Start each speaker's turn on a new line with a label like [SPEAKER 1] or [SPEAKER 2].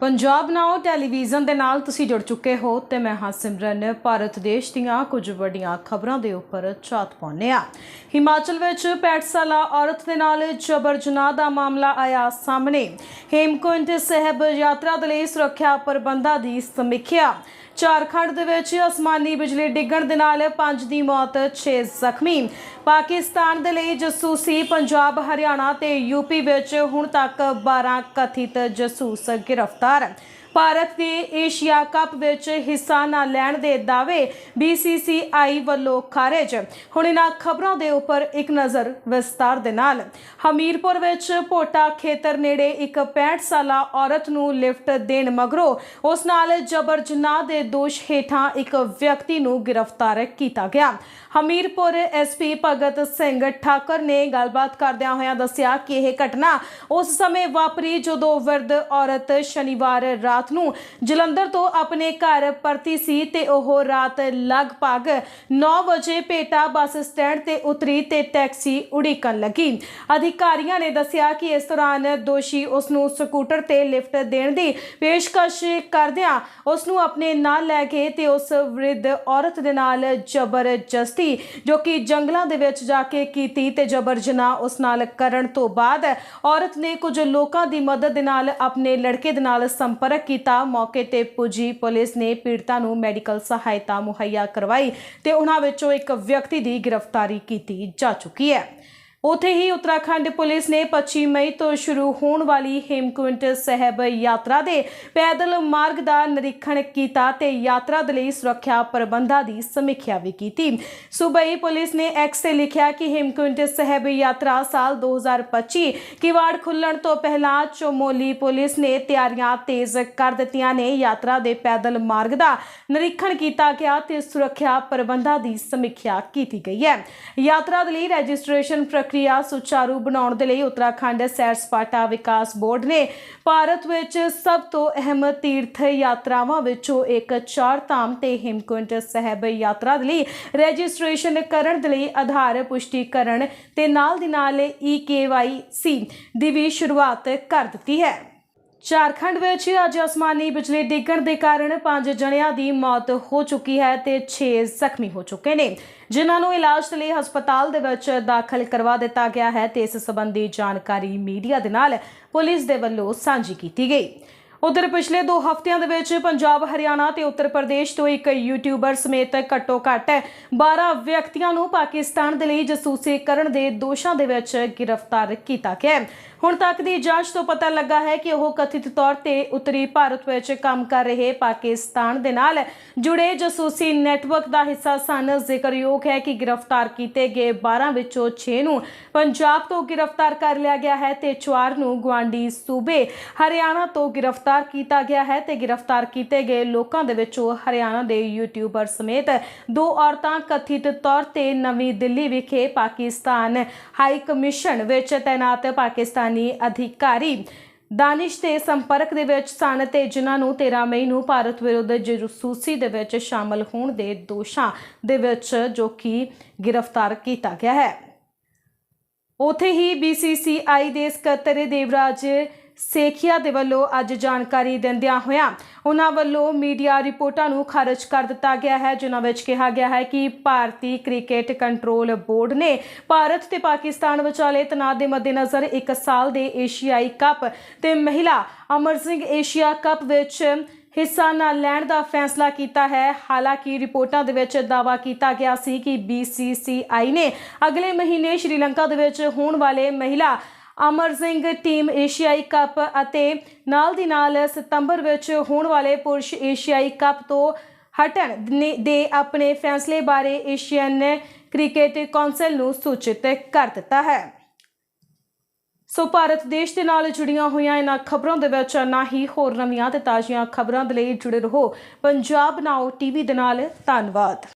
[SPEAKER 1] ਪੰਜਾਬ ਨਾਓ television ਦੇ ਨਾਲ ਤੁਸੀਂ ਜੁੜ ਚੁੱਕੇ ਹੋ ਤੇ ਮੈਂ ਹਾਂ ਸਿਮਰਨ। ਭਾਰਤ ਦੇਸ਼ ਦੀਆਂ ਕੁਝ ਵੱਡੀਆਂ ਖਬਰਾਂ ਦੇ ਉੱਪਰ ਝਾਤ ਪਾਉਂਦੇ ਆ ਹਿਮਾਚਲ ਵਿੱਚ 65 ਸਾਲਾ ਔਰਤ ਦੇ ਨਾਲ ਜਬਰ ਜਨਾਹ ਦਾ ਮਾਮਲਾ ਆਇਆ ਸਾਹਮਣੇ। ਹੇਮਕੁੰਟ ਸਾਹਿਬ ਯਾਤਰਾ ਦੇ ਲਈ ਸੁਰੱਖਿਆ ਪ੍ਰਬੰਧਾਂ ਦੀ ਸਮੀਖਿਆ। ਝਾਰਖੰਡ ਦੇ ਵਿੱਚ ਅਸਮਾਨੀ ਬਿਜਲੀ ਡਿੱਗਣ ਦੇ ਨਾਲ 5 ਦੀ ਮੌਤ 6 ਜ਼ਖਮੀ। ਪਾਕਿਸਤਾਨ ਦੇ ਲਈ ਜਸੂਸੀ ਪੰਜਾਬ, ਹਰਿਆਣਾ ਤੇ ਯੂਪੀ ਵਿੱਚ ਹੁਣ ਤੱਕ 12 ਕਥਿਤ ਜਸੂਸ ਗ੍ਰਿਫਤਾਰ। ਭਾਰਤ ਦੇ ਏਸ਼ੀਆ ਕੱਪ ਵਿੱਚ ਹਿੱਸਾ ਨਾ ਲੈਣ ਦੇ ਦਾਅਵੇ BCCI ਵੱਲੋਂ ਖਾਰਜ। ਹੁਣ ਇਹਨਾਂ ਖਬਰਾਂ ਦੇ ਉੱਪਰ ਇੱਕ ਨਜ਼ਰ ਵਿਸਤਾਰ ਦੇ ਨਾਲ। ਹਮੀਰਪੁਰ ਵਿੱਚ ਪੋਟਾ ਖੇਤਰ ਨੇੜੇ ਇੱਕ 65 ਸਾਲਾ ਔਰਤ ਨੂੰ ਲਿਫਟ ਦੇਣ ਮਗਰੋਂ ਉਸ ਨਾਲ ਜਬਰ ਜਨਾਹ ਦੇ ਦੋਸ਼ ਹੇਠਾਂ ਇੱਕ ਵਿਅਕਤੀ ਨੂੰ ਗ੍ਰਿਫਤਾਰ ਕੀਤਾ ਗਿਆ। ਹਮੀਰਪੁਰ ਐਸਪੀ ਭਗਤ ਸਿੰਘ ਠਾਕਰ ਨੇ ਗੱਲਬਾਤ ਕਰਦਿਆਂ ਹੋਇਆਂ ਦੱਸਿਆ ਕਿ ਇਹ ਘਟਨਾ ਉਸ ਸਮੇਂ ਵਾਪਰੀ ਜਦੋਂ ਵਿਰਧ ਔਰਤ ਸ਼ਨੀਵਾਰ ਰਾਤ ਨੂੰ ਜਲੰਧਰ ਤੋਂ ਆਪਣੇ ਘਰ ਪਰਤੀ ਸੀ ਤੇ ਉਹ ਰਾਤ ਲਗਭਗ 9 ਵਜੇ ਪੇਟਾ ਬੱਸ ਸਟੈਂਡ ਤੇ ਉਤਰੀ ਤੇ ਟੈਕਸੀ ਉਡੀਕਣ ਲੱਗੀ। ਅਧਿਕਾਰੀਆਂ ਨੇ ਦੱਸਿਆ ਕਿ ਇਸ ਦੌਰਾਨ ਦੋਸ਼ੀ ਉਸ ਨੂੰ ਸਕੂਟਰ ਤੇ ਲਿਫਟ ਦੇਣ ਦੀ ਪੇਸ਼ਕਸ਼ ਕਰਦਿਆਂ ਉਸ ਨੂੰ ਆਪਣੇ ਨਾਲ ਲੈ ਕੇ ਤੇ ਉਸ ਵਿਰਧ ਔਰਤ ਦੇ ਨਾਲ ਜ਼ਬਰਦਸਤੀ ਜੋ ਕਿ ਜੰਗਲਾਂ ਦੇ ਵਿੱਚ ਜਾ ਕੇ ਕੀਤੀ ਤੇ ਜਬਰ ਜਨਾਹ ਉਸ ਨਾਲ ਕਰਨ ਤੋਂ ਬਾਅਦ ਔਰਤ ਨੇ ਕੁਝ ਲੋਕਾਂ ਦੀ ਮਦਦ ਦੇ ਨਾਲ ਆਪਣੇ ਲੜਕੇ ਦੇ ਨਾਲ ਸੰਪਰਕ ਕੀਤਾ। ਮੌਕੇ ਤੇ ਪੁੱਜੀ ਪੁਲਿਸ ਨੇ ਪੀੜਤਾ ਨੂੰ ਮੈਡੀਕਲ ਸਹਾਇਤਾ ਮੁਹੱਈਆ ਕਰਵਾਈ ਤੇ ਉਹਨਾਂ ਵਿੱਚੋਂ ਇੱਕ ਵਿਅਕਤੀ ਦੀ ਗ੍ਰਿਫਤਾਰੀ ਕੀਤੀ ਜਾ ਚੁੱਕੀ ਹੈ। ਉਥੇ ਹੀ ਉੱਤਰਾਖੰਡ ਪੁਲਿਸ ਨੇ 25 ਮਈ ਤੋਂ ਸ਼ੁਰੂ ਹੋਣ ਵਾਲੀ ਹੇਮਕੁੰਟ ਸਾਹਿਬ ਯਾਤਰਾ ਦੇ ਪੈਦਲ ਮਾਰਗ ਦਾ ਨਿਰੀਖਣ ਕੀਤਾ ਤੇ ਯਾਤਰਾ ਦੇ ਲਈ ਸੁਰੱਖਿਆ ਪ੍ਰਬੰਧਾਂ ਦੀ ਸਮੀਖਿਆ ਵੀ ਕੀਤੀ। ਸੂਬਾਈ ਪੁਲਿਸ ਨੇ ਐਕਸ ਤੇ ਲਿਖਿਆ ਕਿ ਹੇਮਕੁੰਟ ਸਾਹਿਬ ਯਾਤਰਾ ਸਾਲ 2025 ਕਿਵਾੜ ਖੁੱਲਣ ਤੋਂ ਪਹਿਲਾਂ ਚੋਮੋਲੀ ਪੁਲਿਸ ਨੇ ਤਿਆਰੀਆਂ ਤੇਜ਼ ਕਰ ਦਿੱਤੀਆਂ ਨੇ। ਯਾਤਰਾ ਦੇ ਪੈਦਲ ਮਾਰਗ ਦਾ ਨਿਰੀਖਣ ਕੀਤਾ ਗਿਆ ਤੇ ਸੁਰੱਖਿਆ ਪ੍ਰਬੰਧਾਂ ਦੀ ਸਮੀਖਿਆ ਕੀਤੀ ਗਈ ਹੈ। ਯਾਤਰਾ ਦੇ ਲਈ ਰਜਿਸਟ੍ਰੇਸ਼ਨ ਪ੍ਰਕਿਰਿਆ ਸੁਚਾਰੂ ਬਣਾਉਣ ਦੇ ਲਈ ਉੱਤਰਾਖੰਡ ਸੈਰ ਸਪਾਟਾ ਵਿਕਾਸ ਬੋਰਡ ਨੇ ਭਾਰਤ ਵਿੱਚ ਸਭ ਤੋਂ ਅਹਿਮ ਤੀਰਥ ਯਾਤਰਾਵਾਂ ਵਿੱਚੋਂ ਇੱਕ ਚਾਰ ਧਾਮ ਤੇ ਹਿਮਕੁੰਟ ਸਾਹਿਬ ਯਾਤਰਾ ਦੇ ਲਈ ਰਜਿਸਟ੍ਰੇਸ਼ਨ ਕਰਨ ਦੇ ਲਈ ਆਧਾਰ ਪੁਸ਼ਟੀਕਰਨ ਤੇ ਨਾਲ ਦੀ ਨਾਲ ਈ ਦੀ ਵੀ ਸ਼ੁਰੂਆਤ ਕਰ ਦਿੱਤੀ ਹੈ। ਝਾਰਖੰਡ ਵਿੱਚ ਅੱਜ ਅਸਮਾਨੀ ਬਿਜਲੀ ਡਿੱਗਣ ਦੇ ਕਾਰਨ ਪੰਜ ਜਣਿਆਂ ਦੀ ਮੌਤ ਹੋ ਚੁੱਕੀ ਹੈ ਤੇ 6 ਜ਼ਖਮੀ ਹੋ ਚੁੱਕੇ ਨੇ। ਜਿਨ੍ਹਾਂ ਨੂੰ ਇਲਾਜ ਲਈ ਹਸਪਤਾਲ ਦੇ ਵਿੱਚ ਦਾਖਲ ਕਰਵਾ ਦਿੱਤਾ ਗਿਆ ਹੈ ਤੇ ਇਸ ਸੰਬੰਧੀ ਜਾਣਕਾਰੀ ਮੀਡੀਆ ਦੇ ਨਾਲ ਪੁਲਿਸ ਦੇ ਵੱਲੋਂ ਸਾਂਝੀ ਕੀਤੀ ਗਈ। ਉਧਰ ਪਿਛਲੇ 2 ਹਫ਼ਤਿਆਂ ਦੇ ਵਿੱਚ ਪੰਜਾਬ, ਹਰਿਆਣਾ ਤੇ ਉੱਤਰ ਪ੍ਰਦੇਸ਼ ਤੋਂ ਇੱਕ ਯੂਟਿਊਬਰ ਸਮੇਤ ਘੱਟੋ ਘੱਟ 12 ਵਿਅਕਤੀਆਂ ਨੂੰ ਪਾਕਿਸਤਾਨ ਦੇ ਲਈ ਜਸੂਸੀ ਕਰਨ ਦੇ ਦੋਸ਼ਾਂ ਦੇ ਵਿੱਚ ਗ੍ਰਿਫਤਾਰ ਕੀਤਾ ਗਿਆ ਹੁਣ ਤੱਕ ਦੀ ਜਾਂਚ ਤੋਂ ਪਤਾ ਲੱਗਾ ਹੈ ਕਿ ਉਹ ਕਥਿਤ ਤੌਰ ਤੇ ਉੱਤਰੀ ਭਾਰਤ ਵਿੱਚ ਕੰਮ ਕਰ ਰਹੇ ਪਾਕਿਸਤਾਨ ਦੇ ਨਾਲ ਜੁੜੇ ਜਸੂਸੀ ਨੈਟਵਰਕ ਦਾ ਹਿੱਸਾ ਸਨ। ਜ਼ਿਕਰਯੋਗ ਹੈ ਕਿ ਗ੍ਰਿਫਤਾਰ ਕੀਤੇ ਗਏ 12 ਵਿੱਚੋਂ 6 ਨੂੰ ਪੰਜਾਬ ਤੋਂ ਗ੍ਰਿਫਤਾਰ ਕਰ ਲਿਆ ਗਿਆ ਹੈ ਤੇ 4 ਨੂੰ ਗਵਾਂਡੀ ਸੂਬੇ ਹਰਿਆਣਾ ਤੋਂ ਗ੍ਰਿਫਤਾਰ ਕੀਤਾ ਗਿਆ ਹੈ ਤੇ ਗ੍ਰਿਫਤਾਰ ਕੀਤੇ ਗਏ ਲੋਕਾਂ ਦੇ ਵਿੱਚੋਂ ਹਰਿਆਣਾ ਦੇ ਯੂਟਿਊਬਰ ਸਮੇਤ ਦੋ ਔਰਤਾਂ ਕਥਿਤ ਤੌਰ ਤੇ ਨਵੀਂ ਦਿੱਲੀ ਵਿਖੇ ਪਾਕਿਸਤਾਨ ਹਾਈ ਕਮਿਸ਼ਨ ਵਿੱਚ ਤਾਇਨਾਤ ਪਾਕਿਸਤਾਨੀ ਅਧਿਕਾਰੀ ਦਾਨਿਸ਼ ਦੇ ਸੰਪਰਕ ਦੇ ਵਿੱਚ ਸਨ ਤੇ ਜਿਨ੍ਹਾਂ ਨੂੰ 13 ਮਈ ਨੂੰ ਭਾਰਤ ਵਿਰੁੱਧ ਜਸੂਸੀ ਦੇ ਵਿੱਚ ਸ਼ਾਮਲ ਹੋਣ ਦੇ ਦੋਸ਼ਾਂ ਦੇ ਵਿੱਚ ਜੋ ਕਿ ਗ੍ਰਿਫਤਾਰ ਕੀਤਾ ਗਿਆ ਹੈ। ਉਥੇ ਹੀ BCCI ਦੇ ਸਕੱਤਰ ਦੇਵਰਾਜ ਸੇਖੀਆ ਦੇ ਵੱਲੋਂ ਅੱਜ ਜਾਣਕਾਰੀ ਦਿੰਦਿਆਂ ਹੋਇਆਂ ਉਹਨਾਂ ਵੱਲੋਂ ਮੀਡੀਆ ਰਿਪੋਰਟਾਂ ਨੂੰ ਖਾਰਜ ਕਰ ਦਿੱਤਾ ਗਿਆ ਹੈ, ਜਿਨ੍ਹਾਂ ਵਿੱਚ ਕਿਹਾ ਗਿਆ ਹੈ ਕਿ ਭਾਰਤੀ ਕ੍ਰਿਕਟ ਕੰਟਰੋਲ ਬੋਰਡ ਨੇ ਭਾਰਤ ਤੇ ਪਾਕਿਸਤਾਨ ਵਿਚਾਲੇ ਤਣਾਅ ਦੇ ਮੱਦੇਨਜ਼ਰ ਇੱਕ ਸਾਲ ਦੇ ਏਸ਼ੀਆਈ ਕੱਪ ਤੇ ਮਹਿਲਾ ਅਮਰ ਸਿੰਘ ਏਸ਼ੀਆ ਕੱਪ ਵਿੱਚ ਹਿੱਸਾ ਨਾ ਲੈਣ ਦਾ ਫੈਸਲਾ ਕੀਤਾ ਹੈ। ਹਾਲਾਂਕਿ ਰਿਪੋਰਟਾਂ ਦੇ ਵਿੱਚ ਦਾਅਵਾ ਕੀਤਾ ਗਿਆ ਸੀ ਕਿ BCCI ਨੇ ਅਗਲੇ ਮਹੀਨੇ ਸ਼੍ਰੀਲੰਕਾ ਦੇ ਵਿੱਚ ਹੋਣ ਵਾਲੇ ਮਹਿਲਾ ਅਮਰ ਸਿੰਘ ਟੀਮ ਏਸ਼ੀਆਈ ਕੱਪ ਅਤੇ ਨਾਲ ਦੀ ਨਾਲ ਸਤੰਬਰ ਵਿੱਚ ਹੋਣ ਵਾਲੇ ਪੁਰਸ਼ ਏਸ਼ੀਆਈ ਕੱਪ ਤੋਂ ਹਟਣ ਦੇ ਆਪਣੇ ਫੈਸਲੇ ਬਾਰੇ ਏਸ਼ੀਅਨ ਕ੍ਰਿਕਟ ਕੌਂਸਲ ਨੂੰ ਸੂਚਿਤ ਕਰ ਦਿੱਤਾ ਹੈ। ਸੋ ਭਾਰਤ ਦੇਸ਼ ਦੇ ਨਾਲ ਜੁੜੀਆਂ ਹੋਈਆਂ ਇਹਨਾਂ ਖਬਰਾਂ ਦੇ ਵਿੱਚ ਨਾ ਹੀ ਹੋਰ ਨਵੀਆਂ ਤੇ ਤਾਜ਼ੀਆਂ ਖਬਰਾਂ ਦੇ ਲਈ ਜੁੜੇ ਰਹੋ। ਪੰਜਾਬ ਨਾਓ ਟੀਵੀ ਦੇ ਨਾਲ ਧੰਨਵਾਦ।